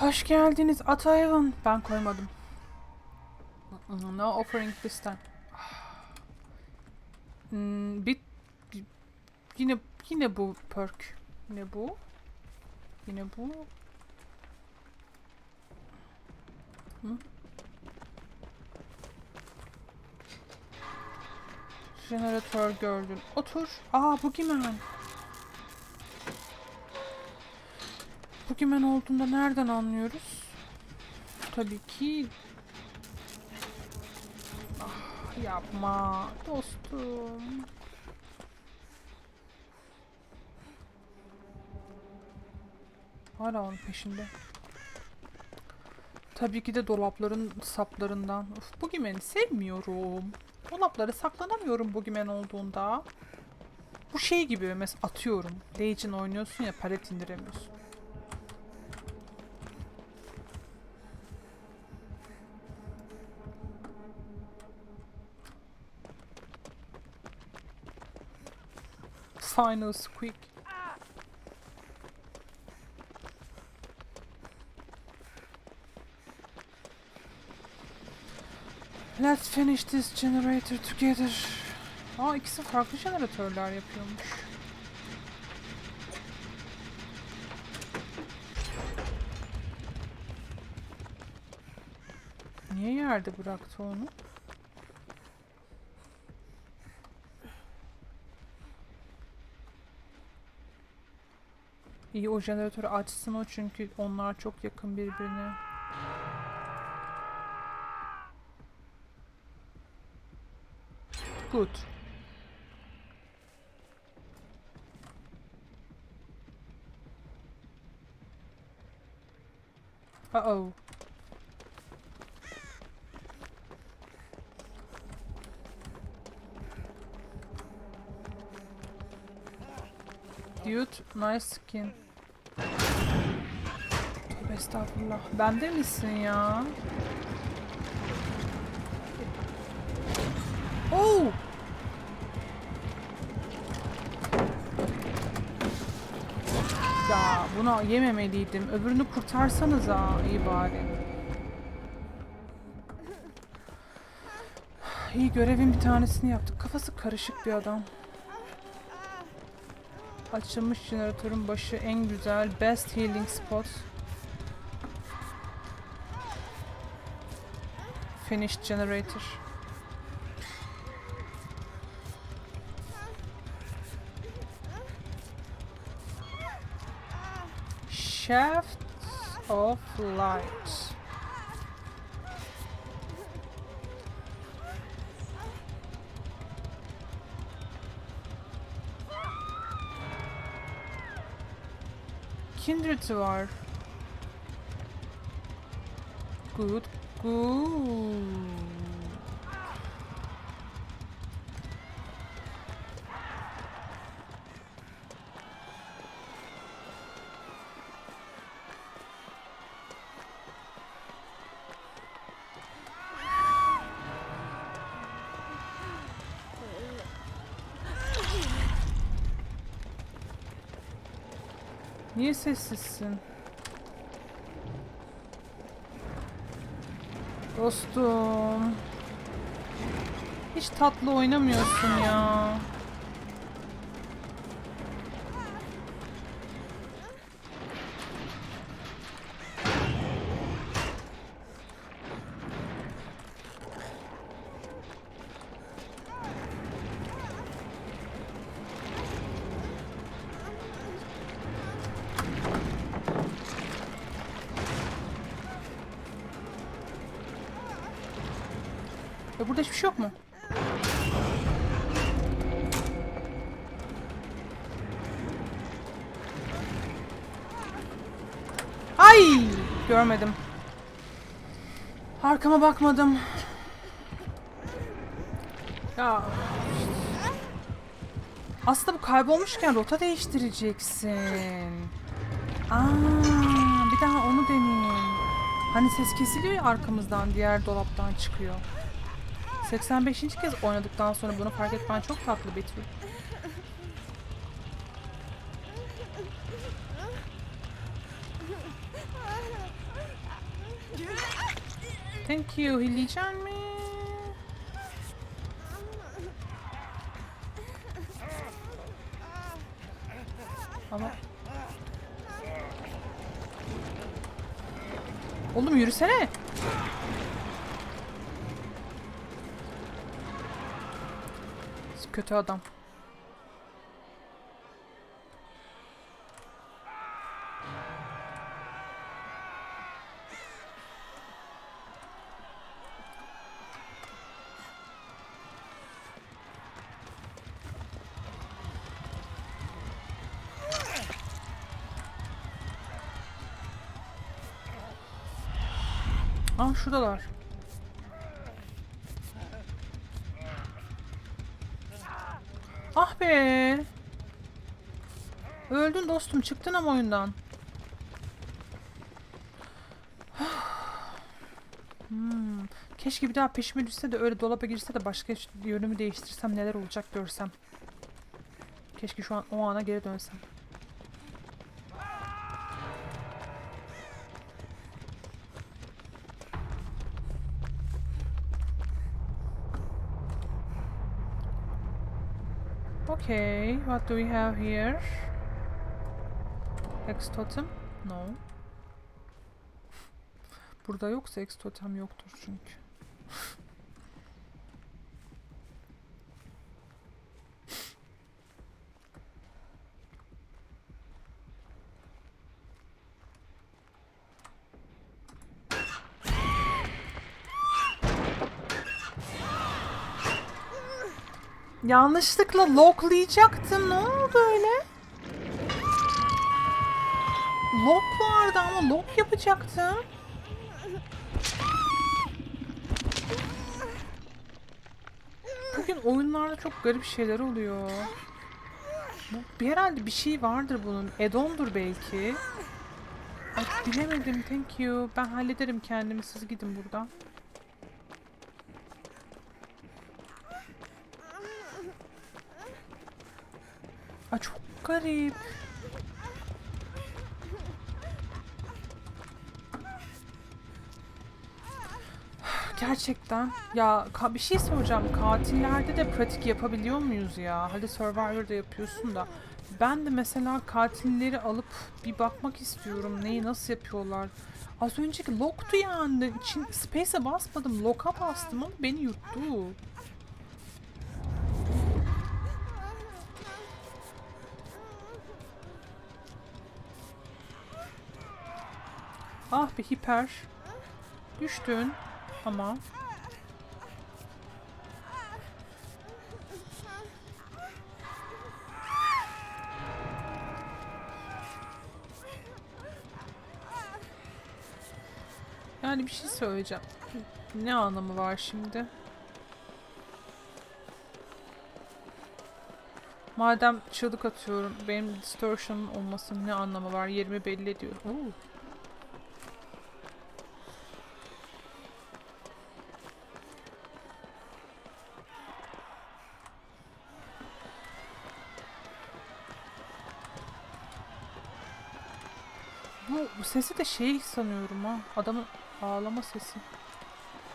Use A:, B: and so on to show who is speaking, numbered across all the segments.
A: Hoş geldiniz Ataevan. Ben koymadım. No offering this time. Hmm, bir, yine yine bu perk. Yine bu. Yine bu. Hı? Jeneratör gördün. Otur. Aa Boogeyman. Boogeyman olduğunda nereden anlıyoruz? Tabii ki... Ah, yapma dostum. Hala onun peşinde. Tabii ki de dolapların saplarından. Of Boogeyman'i sevmiyorum. Dolaplara saklanamıyorum Boogeyman olduğunda. Bu şey gibi mesela atıyorum. Legion oynuyorsun ya palet indiremiyorsun. Final squeak. Let's finish this generator together. Aa ikisi farklı jeneratörler yapıyormuş. Niye yerde bıraktı onu? İyi o jeneratörü açsın o çünkü onlar çok yakın birbirine. Good. Uh-oh. Dude, nice skin. Estağfurullah. Bende misin ya? Oh! Ya buna yememeliydim. Öbürünü kurtarsanıza iyi bari. İyi görevin bir tanesini yaptık. Kafası karışık bir adam. Açılmış jeneratörün başı en güzel. Best healing spot. Finished generator. Shaft of Light. Kindred var. Good, good. Niye sessizsin? Dostum. Hiç tatlı oynamıyorsun ya. Burada hiçbir şey yok mu? Ay! Görmedim. Arkama bakmadım. Ya. Aslında bu kaybolmuşken rota değiştireceksin. Aa, bir daha onu deneyeyim. Hani ses kesiliyor ya arkamızdan diğer dolaptan çıkıyor. 85. kez oynadıktan sonra bunu fark etmen çok tatlı Betül. Thank you. Hilleyecek mi? Ama... Oğlum yürüsene. Kötü adam. Aa şuradalar. Be. Öldün dostum çıktın ama oyundan. Hmm. Keşke bir daha peşime düşse de öyle dolaba girse de başka yönümü değiştirsem neler olacak görsem. Keşke şu an o ana geri dönsem. Okay, what do we have here? Hex totem? No. Burada yoksa Hex totem yoktur çünkü. Yanlışlıkla locklayacaktım. Ne oldu öyle? Lock vardı ama lock yapacaktım. Bugün oyunlarda çok garip şeyler oluyor. Bu herhalde bir şey vardır bunun. Add-on'dur belki. Ay, bilemedim. Thank you. Ben hallederim kendimi. Siz gidin buradan. Ay çok garip. Gerçekten. Ya bir şey soracağım. Katillerde de pratik yapabiliyor muyuz ya? Hadi Survivor'da yapıyorsun da. Ben de mesela katilleri alıp bir bakmak istiyorum. Neyi nasıl yapıyorlar? Az önceki lock'tu yani. İçin, space'e basmadım. Lock'a bastım ama beni yuttu. Ah be hiper. Düştün ama. Yani bir şey söyleyeceğim. Ne anlamı var şimdi? Madem çığlık atıyorum, benim distortion olmasının ne anlamı var? Yerimi belli ediyor. Oo. Bu, bu sesi de şey sanıyorum ha. Adamın ağlama sesi.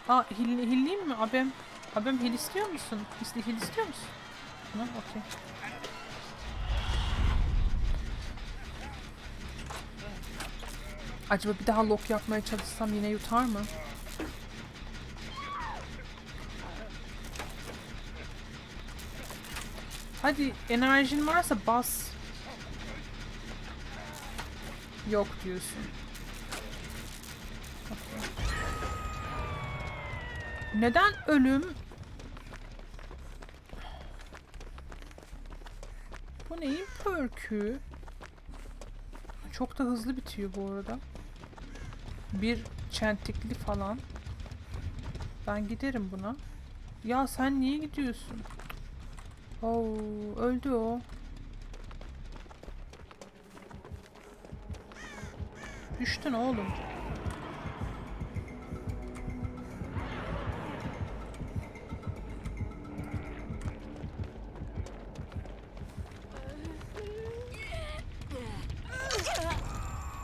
A: Aa hil, hilliyim mi abim? Abim hil istiyor musun? İste, hil istiyor musun? Tamam okey. Acaba bir daha lock yapmaya çalışsam yine yutar mı? Hadi enerjin varsa bas. Yok diyorsun. Neden ölüm? Bu neyin perkü? Çok da hızlı bitiyor bu arada. Bir çentikli falan. Ben giderim buna. Ya sen niye gidiyorsun? Oo, öldü o. Düştün oğlum.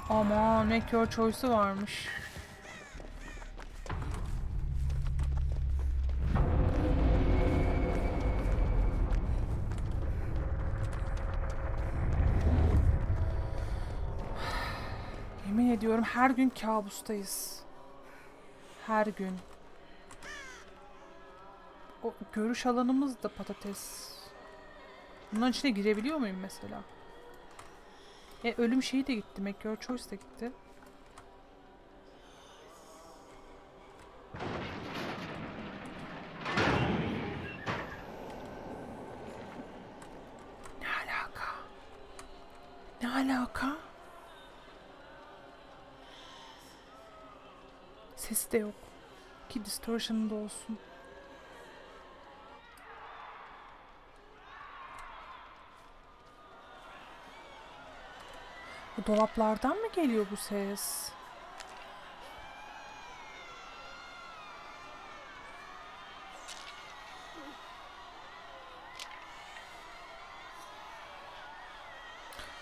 A: Aman make your choice'u varmış. Ediyorum her gün kabustayız. Her gün. O görüş alanımız da patates. Bunların içine girebiliyor muyum mesela? E ölüm şeyi de gitti. Make your choice de gitti. Ne alaka? Ne alaka? Sesi de yok. Ki distortion'da olsun. Bu dolaplardan mı geliyor bu ses?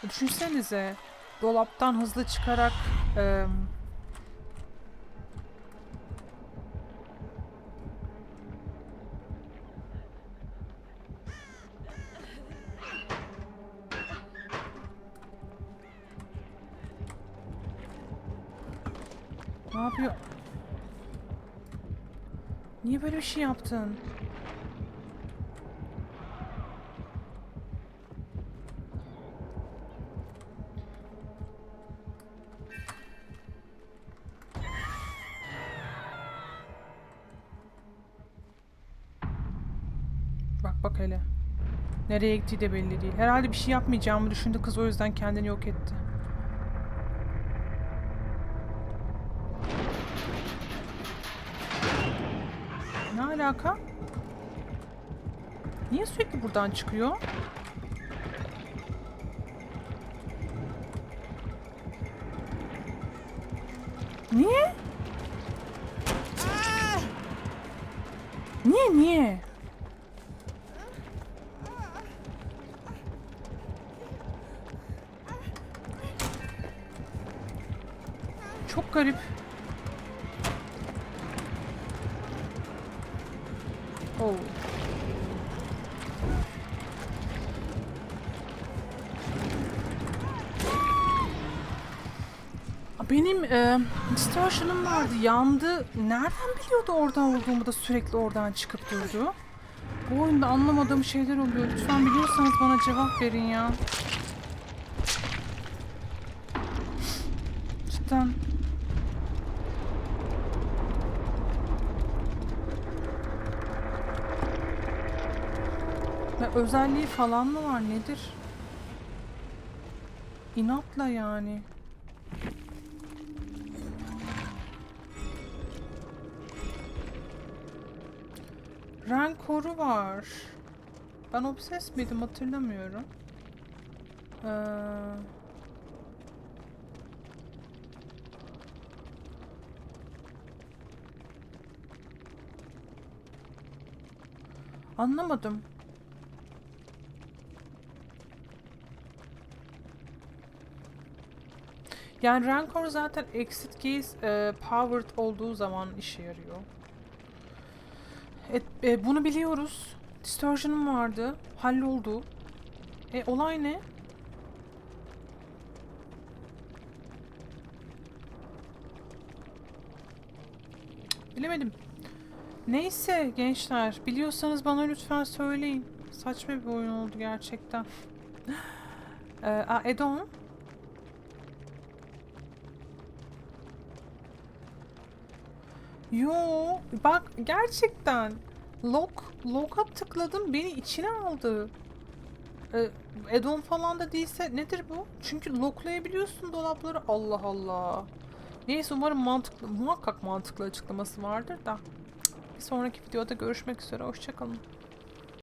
A: Düşünsenize dolaptan hızlı çıkarak em, Ne yapıyor? Niye böyle bir şey yaptın? Bak bak hele. Nereye gittiği de belli değil. Herhalde bir şey yapmayacağımı düşündü kız o yüzden kendini yok etti. Ne alaka? Niye sürekli buradan çıkıyor? Niye? Niye niye? Çok garip. Benim e, distortion'ım vardı. Yandı. Nereden biliyordu oradan olduğumu da sürekli oradan çıkıp durdu? Bu oyunda anlamadığım şeyler oluyor. Lütfen biliyorsanız bana cevap verin ya. Cidden. Ya özelliği falan mı var nedir? İnatla yani. Renk var. Ben obses miydim hatırlamıyorum. Ee... Anlamadım. Yani Rancor zaten exit keys e, powered olduğu zaman işe yarıyor. E, e, bunu biliyoruz. Distortion'um vardı. Halloldu. E olay ne? Bilemedim. Neyse gençler. Biliyorsanız bana lütfen söyleyin. Saçma bir oyun oldu gerçekten. e, a, Edon. Yo, bak gerçekten lock lock'a tıkladım beni içine aldı. Ee, add-on falan da değilse nedir bu? Çünkü locklayabiliyorsun dolapları. Allah Allah. Neyse umarım mantıklı, muhakkak mantıklı açıklaması vardır da. Bir sonraki videoda görüşmek üzere. Hoşçakalın.